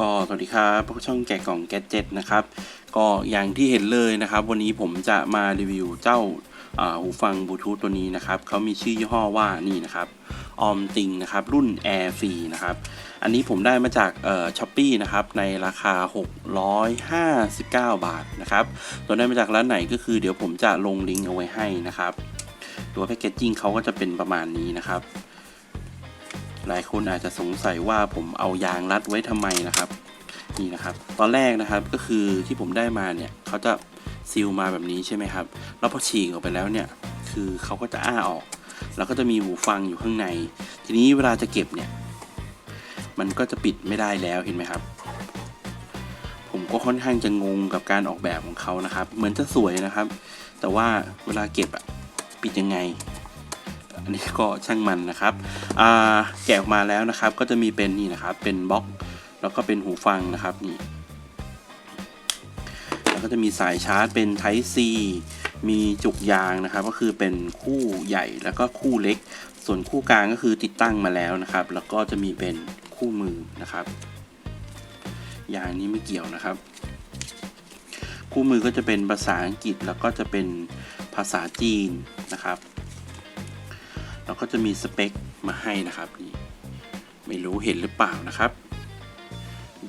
ก็สวัสดีครับพวกช่องแกะกล่องแกจเจ็ตนะครับ ก็อย่างที่เห็นเลยนะครับ วันนี้ผมจะมารีวิวเจ้าหูฟังบลูทูธตัวนี้นะครับเขามีชื่อยี่ห้อว่านี่นะครับออมติงนะครับรุ่น Air Free นะครับ อันนี้ผมได้มาจากช้อปปี้นะครับในราคา 659 บาทนะครับตัวได้มาจากร้านไหนก็คือเดี๋ยวผมจะลงลิงก์เอาไว้ให้นะครับ ตัวแพคเกจจิ้งเขาก็จะเป็นประมาณนี้นะครับ หลายคนอาจจะสงสัยว่าผมเอายางรัดไว้ทำไมนะครับ นี่นะครับ ตอนแรกนะครับก็คือที่ผมได้มาเนี่ยเขาจะซีลมาแบบนี้ใช่ไหมครับ แล้วพอฉีกออกไปแล้วเนี่ย คือเขาก็จะอ้าออก แล้วก็จะมีหูฟังอยู่ข้างใน ทีนี้เวลาจะเก็บเนี่ย มันก็จะปิดไม่ได้แล้วเห็นไหมครับ ผมก็ค่อนข้างจะงงกับการออกแบบของเขานะครับ เหมือนจะสวยนะครับ แต่ว่าเวลาเก็บอะปิดยังไง อันนี้ก็ช่างมันนะครับแกะออกมาแล้วนะครับ ก็จะมีเป็นนี่นะครับ เป็นบล็อก แล้วก็เป็นหูฟังนะครับนี่แล้วก็จะมีสายชาร์จเป็น Type C มีจุกยางนะครับ ก็คือเป็นคู่ใหญ่แล้วก็คู่เล็ก ส่วนคู่กลางก็คือติดตั้งมาแล้วนะครับ แล้วก็จะมีเป็นคู่มือนะครับ ยางนี้ไม่เกี่ยวนะครับ คู่มือก็จะเป็นภาษาอังกฤษแล้วก็จะเป็นภาษาจีนนะครับ แล้วก็จะมีสเปคมาให้นะครับนี่ไม่รู้เห็นหรือเปล่านะครับ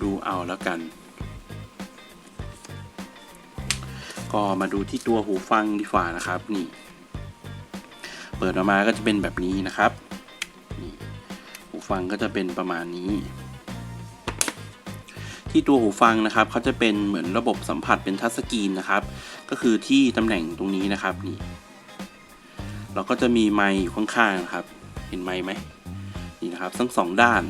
ดูเอาแล้วกัน ก็มาดูที่ตัวหูฟังดีกว่านะครับนี่ เปิดออกมาก็จะเป็นแบบนี้นะครับนี่หูฟังก็จะเป็นประมาณนี้ ที่ตัวหูฟังนะครับเขาจะเป็นเหมือนระบบสัมผัสเป็นทัชสกรีนนะครับ ก็คือที่ตำแหน่งตรงนี้นะครับนี่ เราก็จะมีไมค์อยู่ข้างๆนะครับ เห็นไมค์ไหมนี่นะครับทั้งสองด้าน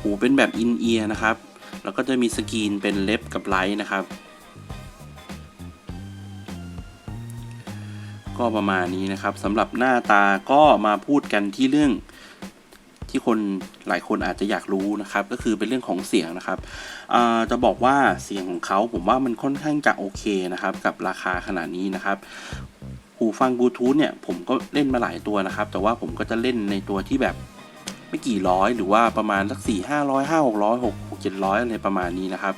หูเป็นแบบอินเอียร์นะครับ แล้วก็จะมีสกรีนเป็นเล็บกับไลท์นะครับ ก็ประมาณนี้นะครับสำหรับหน้าตาก็มาพูดกันที่เรื่องที่คนหลายคนอาจจะอยากรู้นะครับ ก็คือเป็นเรื่องของเสียงนะครับจะบอกว่าเสียงของเขาผมว่ามันค่อนข้างจะโอเคนะครับ กับราคาขนาดนี้นะครับ หูฟังบลูทูธเนี่ยผมก็เล่นมาหลายตัวนะครับ แต่ว่าผมก็จะเล่นในตัวที่แบบไม่กี่ร้อยหรือว่าประมาณสักสี่ห้าร้อยห้าหกร้อยหกหกเจ็ดร้อยอะไรประมาณนี้นะครับ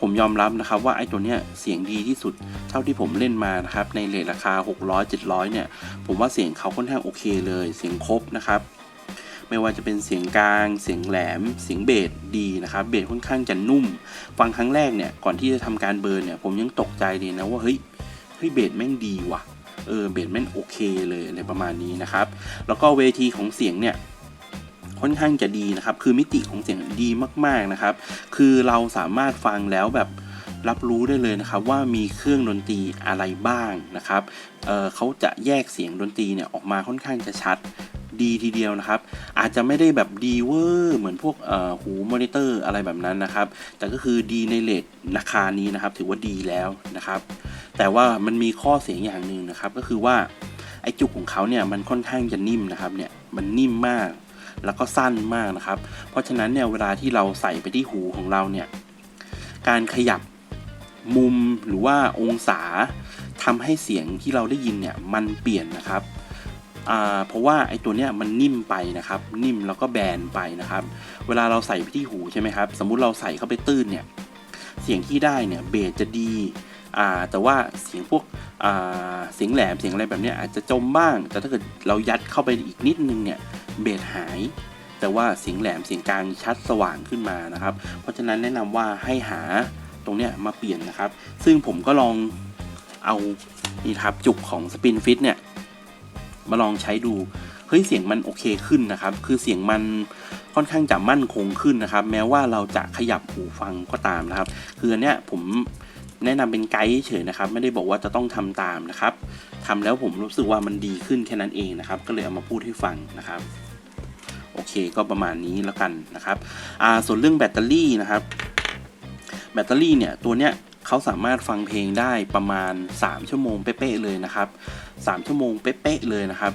ผมยอมรับนะครับว่าไอ้ตัวเนี้ยเสียงดีที่สุดเท่าที่ผมเล่นมานะครับในเลทราคา600 700เนี่ย ผมว่าเสียงเขาค่อนข้างโอเคเลย เสียงครบนะครับ ไม่ว่าจะเป็นเสียงกลาง เสียงแหลม เสียงเบสดีนะครับเบสค่อนข้างจะนุ่ม ฟังครั้งแรกเนี่ยก่อนที่จะทำการเบิร์นเนี่ยผมยังตกใจเลยนะว่าเฮ้ยเฮ้ยเบสแม่งดีว่ะ เออเบสแม่งโอเคเลยอะไรประมาณนี้นะครับ แล้วก็เวทีของเสียงเนี่ยค่อนข้างจะดีนะครับ คือมิติของเสียงดีมากๆนะครับ คือเราสามารถฟังแล้วแบบรับรู้ได้เลยนะครับว่ามีเครื่องดนตรีอะไรบ้างนะครับเเขาจะแยกเสียงดนตรีเนี่ยออกมาค่อนข้างจะชัดดีทีเดียวนะครับ อาจจะไม่ได้แบบดีเวอร์เหมือนพวกหูมอนิเตอร์อะไรแบบนั้นนะครับ แต่ก็คือดีในเลทราคานี้นะครับ ถือว่าดีแล้วนะครับ แต่ว่ามันมีข้อเสียอย่างหนึ่งนะครับ ก็คือว่าไอจุกของเขาเนี่ยมันค่อนข้างจะนิ่มนะครับเนี่ยมันนิ่มมาก แล้วก็สั้นมากนะครับ เพราะฉะนั้นเนี่ยเวลาที่เราใส่ไปที่หูของเราเนี่ยการขยับมุมหรือว่าองศาทำให้เสียงที่เราได้ยินเนี่ยมันเปลี่ยนนะครับอ่าเพราะว่าไอ้ตัวเนี้ยมันนิ่มไปนะครับ นิ่มแล้วก็แบนไปนะครับ เวลาเราใส่ไปที่หูใช่ไหมครับ สมมุติเราใส่เข้าไปตื้นเนี่ย เสียงที่ได้เนี่ยเบสจะดี แต่ว่าเสียงพวกเสียงแหลมเสียงอะไรแบบนี้อาจจะจมบ้าง แต่ถ้าเกิดเรายัดเข้าไปอีกนิดนึงเนี่ยเบสหาย แต่ว่าเสียงแหลมเสียงกลางชัดสว่างขึ้นมานะครับ เพราะฉะนั้นแนะนำว่าให้หาตรงเนี้ยมาเปลี่ยนนะครับ ซึ่งผมก็ลองเอานี่ครับจุกของสปินฟิตเนี่ยมาลองใช้ดูเฮ้ยเสียงมันโอเคขึ้นนะครับ คือเสียงมันค่อนข้างจะมั่นคงขึ้นนะครับ แม้ว่าเราจะขยับหูฟังก็ตามนะครับ คืออันเนี้ยผม แนะนำเป็นไกด์เฉยนะครับ ไม่ได้บอกว่าจะต้องทำตามนะครับทำแล้วผมรู้สึกว่ามันดีขึ้นแค่นั้นเองนะครับ ก็เลยเอามาพูดให้ฟังนะครับ โอเคก็ประมาณนี้แล้วกันนะครับอ่าส่วนเรื่องแบตเตอรี่นะครับ แบตเตอรี่เนี่ยตัวเนี้ยเขาสามารถฟังเพลงได้ประมาณ 3 ชั่วโมงเป๊ะๆเลยนะครับ 3 ชั่วโมงเป๊ะๆเลยนะครับ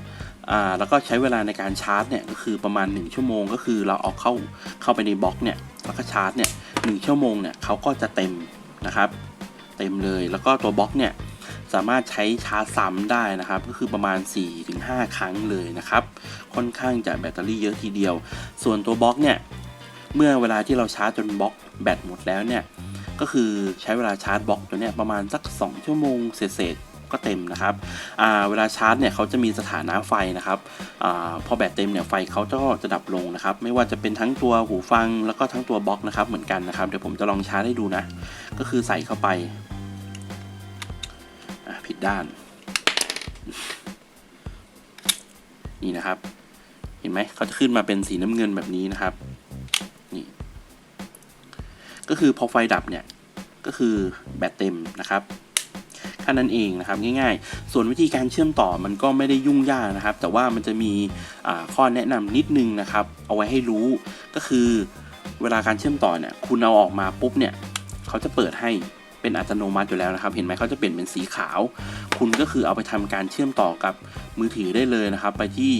อ่าแล้วก็ใช้เวลาในการชาร์จเนี่ยก็คือประมาณ 1 ชั่วโมงก็คือเราเอาเข้าเข้าไปในบล็อกเนี่ยแล้วก็ชาร์จเนี่ยหชั่วโมงเนี่ยเขาก็จะเต็มนะครับ เต็มเลย แล้วก็ตัวบล็อกเนี่ยสามารถใช้ชาร์จซ้ำได้นะครับ ก็คือประมาณ 4-5 ครั้งเลยนะครับ ค่อนข้างจะแบตเตอรี่เยอะทีเดียว ส่วนตัวบล็อกเนี่ยเมื่อเวลาที่เราชาร์จจนบล็อกแบตหมดแล้วเนี่ยก็คือใช้เวลาชาร์จบล็อกตัวเนี้ยประมาณสัก 2 ชั่วโมงเศษ ก็เต็มนะครับเวลาชาร์จเนี่ยเขาจะมีสถานะไฟนะครับอพอแบตเต็มเนี่ยไฟเขาก็จะดับลงนะครับ ไม่ว่าจะเป็นทั้งตัวหูฟังแล้วก็ทั้งตัวบล็อกนะครับเหมือนกันนะครับเดี๋ยวผมจะลองชาร์จให้ดูนะ ก็คือใส่เข้าไปผิดด้าน นี่นะครับ เห็นไหมเขาจะขึ้นมาเป็นสีน้ำเงินแบบนี้นะครับ นี่ ก็คือพอไฟดับเนี่ย ก็คือแบตเต็มนะครับ แค่นั้นเองนะครับง่ายๆ ส่วนวิธีการเชื่อมต่อมันก็ไม่ได้ยุ่งยากนะครับ แต่ว่ามันจะมีข้อแนะนำนิดนึงนะครับ เอาไว้ให้รู้ก็คือเวลาการเชื่อมต่อเนี่ยคุณเอาออกมาปุ๊บเนี่ยเขาจะเปิดให้เป็นอัตโนมัติอยู่แล้วนะครับ เห็นไหมเขาจะเปลี่ยนเป็นสีขาว คุณก็คือเอาไปทำการเชื่อมต่อกับมือถือได้เลยนะครับ ไปที่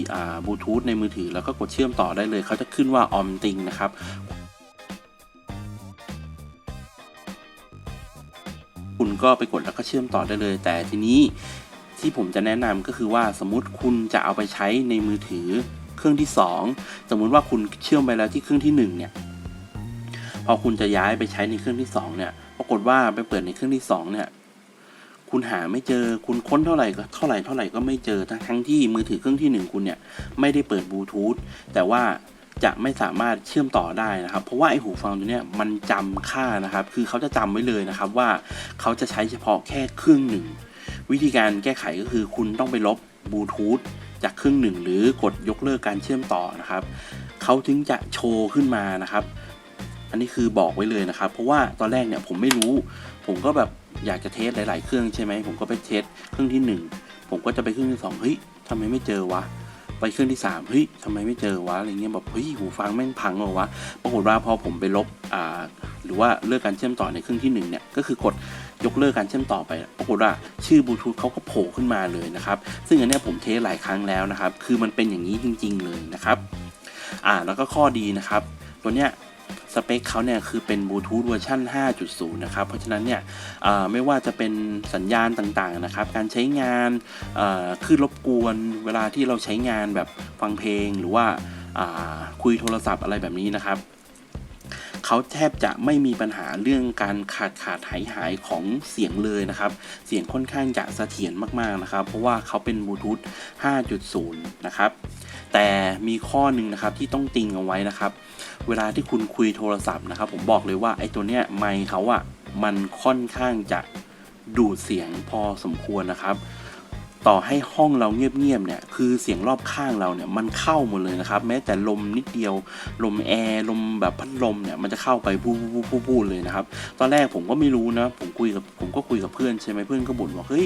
บลูทูธในมือถือแล้วก็กดเชื่อมต่อได้เลย เขาจะขึ้นว่าออมติงนะครับ คุณก็ไปกดแล้วก็เชื่อมต่อได้เลย แต่ทีนี้ที่ผมจะแนะนำก็คือว่าสมมติคุณจะเอาไปใช้ในมือถือเครื่องที่ 2 สมมุติว่าคุณเชื่อมไปแล้วที่เครื่องที่ 1 เนี่ย พอคุณจะย้ายไปใช้ในเครื่องที่ 2 เนี่ย ปรากฏว่าไปเปิดในเครื่องที่ 2 เนี่ย คุณหาไม่เจอ คุณค้นเท่าไหร่ก็เท่าไหร่เท่าไหร่ก็ไม่เจอ ทั้งทั้งที่มือถือเครื่องที่ 1 คุณเนี่ย ไม่ได้เปิดบลูทูธ แต่ว่า จะไม่สามารถเชื่อมต่อได้นะครับ เพราะว่าไอหูฟังตัวเนี้ยมันจำค่านะครับ คือเขาจะจำไว้เลยนะครับว่าเขาจะใช้เฉพาะแค่เครื่องหนึ่ง วิธีการแก้ไขก็คือคุณต้องไปลบบลูทูธจากเครื่องหนึ่งหรือกดยกเลิกการเชื่อมต่อนะครับเขาถึงจะโชว์ขึ้นมานะครับ อันนี้คือบอกไว้เลยนะครับ เพราะว่าตอนแรกเนี่ยผมไม่รู้ ผมก็แบบอยากจะเทสหลาย ๆ เครื่องใช่ไหมผมก็ไปเทสเครื่องที่หนึ่งผมก็จะไปเครื่องที่สองเฮ้ยทำไมไม่เจอวะ ไปเครื่องที่สามเฮ้ยทำไมไม่เจอวะอะไรเงี้ยแบบเฮ้ยหูฟังแม่งพังเหรอวะปรากฏว่าพอผมไปลบอ่าหรือว่าเลิกการเชื่อมต่อในเครื่องที่หนึ่งเนี่ยก็คือกดยกเลิกการเชื่อมต่อไปปรากฏว่าชื่อบลูทูธเขาก็โผล่ขึ้นมาเลยนะครับซึ่งอันเนี้ยผมเทสหลายครั้งแล้วนะครับ คือมันเป็นอย่างนี้จริง ๆ เลยนะครับอ่าแล้วก็ข้อดีนะครับ ตัวเนี้ย สเปคเขาเนี่ยคือเป็นบลูทูธเวอร์ชัน5.0 นะครับ เพราะฉะนั้นเนี่ยไม่ว่าจะเป็นสัญญาณต่างๆนะครับ การใช้งานคลื่นรบกวนเวลาที่เราใช้งานแบบฟังเพลงหรือว่าอ่าคุยโทรศัพท์อะไรแบบนี้นะครับเขาแทบจะไม่มีปัญหาเรื่องการขาดขาดหายหายของเสียงเลยนะครับ เสียงค่อนข้างจะเสถียรมากๆนะครับ เพราะว่าเขาเป็นบลูทูธ5.0 นะครับ แต่มีข้อหนึ่งนะครับที่ต้องติงเอาไว้นะครับ เวลาที่คุณคุยโทรศัพท์นะครับ ผมบอกเลยว่าไอ้ตัวเนี้ยไมค์เขาอะมันค่อนข้างจะดูดเสียงพอสมควรนะครับ ต่อให้ห้องเราเงียบๆเนี่ยคือเสียงรอบข้างเราเนี่ยมันเข้าหมดเลยนะครับ แม้แต่ลมนิดเดียว ลมแอร์ลมแบบพัดลมเนี่ยมันจะเข้าไปพูพูพูพูเลยนะครับ ตอนแรกผมก็ไม่รู้นะ ผมคุยกับผมก็คุยกับเพื่อนใช่ไหมเพื่อนก็บ่นว่าเฮ้ย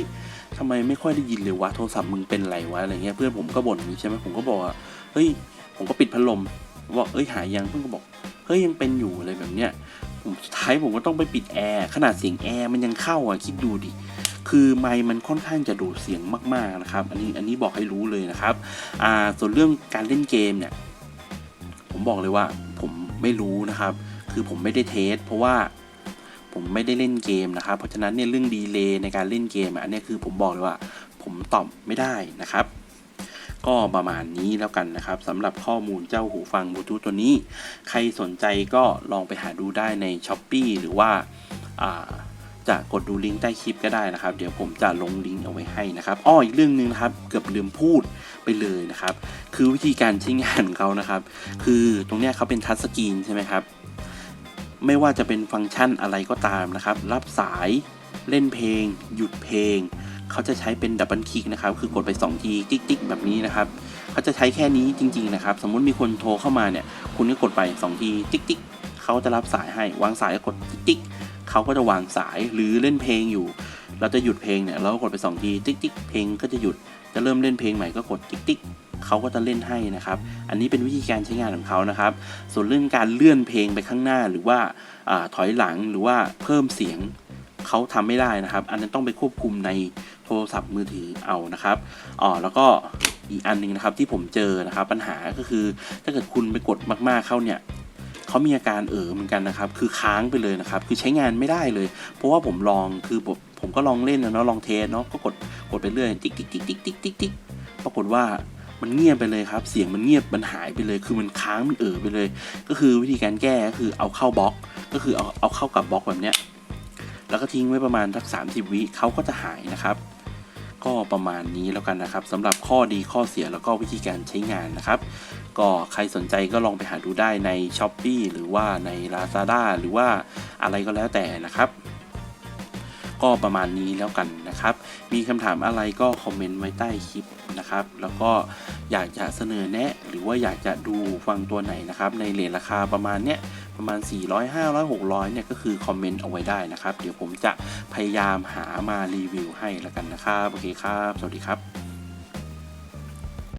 ทำไมไม่ค่อยได้ยินเลยวะโทรศัพท์มึงเป็นไรวะอะไรเงี้ยเพื่อนผมก็บ่นอย่างนี้ใช่ไหมผมก็บอกว่าเฮ้ยผมก็ปิดพัดลมบอกเอ้ยหายยังเพื่อนก็บอกเฮ้ยยังเป็นอยู่อะไรแบบเนี้ยผมสุดท้ายผมก็ต้องไปปิดแอร์ขนาดเสียงแอร์มันยังเข้าอะคิดดูดิ คือไมค์มันค่อนข้างจะดูดเสียงมากๆนะครับ อันนี้อันนี้บอกให้รู้เลยนะครับอ่าส่วนเรื่องการเล่นเกมเนี่ย ผมบอกเลยว่าผมไม่รู้นะครับ คือผมไม่ได้เทส เพราะว่าผมไม่ได้เล่นเกมนะครับ เพราะฉะนั้นเนี่ยเรื่องดีเลย์ในการเล่นเกมอันนี้คือผมบอกเลยว่า ผมตอบไม่ได้นะครับ ก็ประมาณนี้แล้วกันนะครับสำหรับข้อมูลเจ้าหูฟังบลูทูธตัวนี้ ใครสนใจก็ลองไปหาดูได้ใน s h อ p e e หรือว่าอ่า จะกดดูลิงก์ใต้คลิปก็ได้นะครับ เดี๋ยวผมจะลงลิงก์เอาไว้ให้นะครับอ้ออีกเรื่องหนึงนะครับ เกือบลืมพูดไปเลยนะครับ คือวิธีการใช้งานของเขานะครับ คือตรงเนี้ยเขาเป็นทัชสกรีนใช่ไหมครับไม่ว่าจะเป็นฟังก์ชันอะไรก็ตามนะครับ รับสายเล่นเพลง หยุดเพลง เขาจะใช้เป็นดับเบิลคลิกนะครับ คือกดไป2ทีติ๊กติ๊กแบบนี้นะครับ เขาจะใช้แค่นี้จริง ๆ นะครับ สมมุติมีคนโทรเข้ามาเนี่ย คุณก็กดไป2ทีติ๊กติ๊กเขาจะรับสายให้ วางสายก็กดติ๊กติ๊ก เขาก็จะวางสายหรือเล่นเพลงอยู่ เราจะหยุดเพลงเนี่ยเราก็กดไป2ทีติ๊กติ๊กเพลงก็จะหยุดจะเริ่มเล่นเพลงใหม่ก็กดติ๊กติ๊กเขาก็จะเล่นให้นะครับ อันนี้เป็นวิธีการใช้งานของเขานะครับ ส่วนเรื่องการเลื่อนเพลงไปข้างหน้าหรือว่าอถอยหลังหรือว่าเพิ่มเสียงเขาทำไม่ได้นะครับ อันนั้นต้องไปควบคุมในโทรศัพท์มือถือเอานะครับอ๋อแล้วก็อีกอันหนึงนะครับที่ผมเจอนะครับปัญหาก็คือถ้าเกิดคุณไปกดมากๆเข้าเนี่ย เขามีอาการเออเหมือนกันนะครับ คือค้างไปเลยนะครับ คือใช้งานไม่ได้เลย เพราะว่าผมลองคือผมผมก็ลองเล่นนะเนาะลองเทสเนาะก็กดกดไปเรื่อยติ๊กติ๊กติ๊กติ๊กติ๊กติ๊กติ๊กปรากฏว่ามันเงียบไปเลยครับ เสียงมันเงียบมันหายไปเลย คือมันค้างมันเอ่อไปเลย ก็คือวิธีการแก้ก็คือเอาเข้าบล็อก ก็คือเอาเอาเข้ากับบล็อกแบบเนี้ยแล้วก็ทิ้งไว้ประมาณสัก 30 วิเขาก็จะหายนะครับ ก็ประมาณนี้แล้วกันนะครับสำหรับข้อดีข้อเสียแล้วก็วิธีการใช้งานนะครับ ก็ใครสนใจก็ลองไปหาดูได้ใน s h อ p e e หรือว่าใน Lazada หรือว่าอะไรก็แล้วแต่นะครับ ก็ประมาณนี้แล้วกันนะครับ มีคำถามอะไรก็คอมเมนต์ไว้ใต้คลิปนะครับ แล้วก็อยากจะเสนอแนะ หรือว่าอยากจะดูฟังตัวไหนนะครับ ในเลทราคาประมาณเนี้ยประมาณ 400 500 600 เนี่ยก็คือคอมเมนต์เอาไว้ได้นะครับ เดี๋ยวผมจะพยายามหามารีวิวให้แล้วกันนะครับ โอเคครับ สวัสดีครับ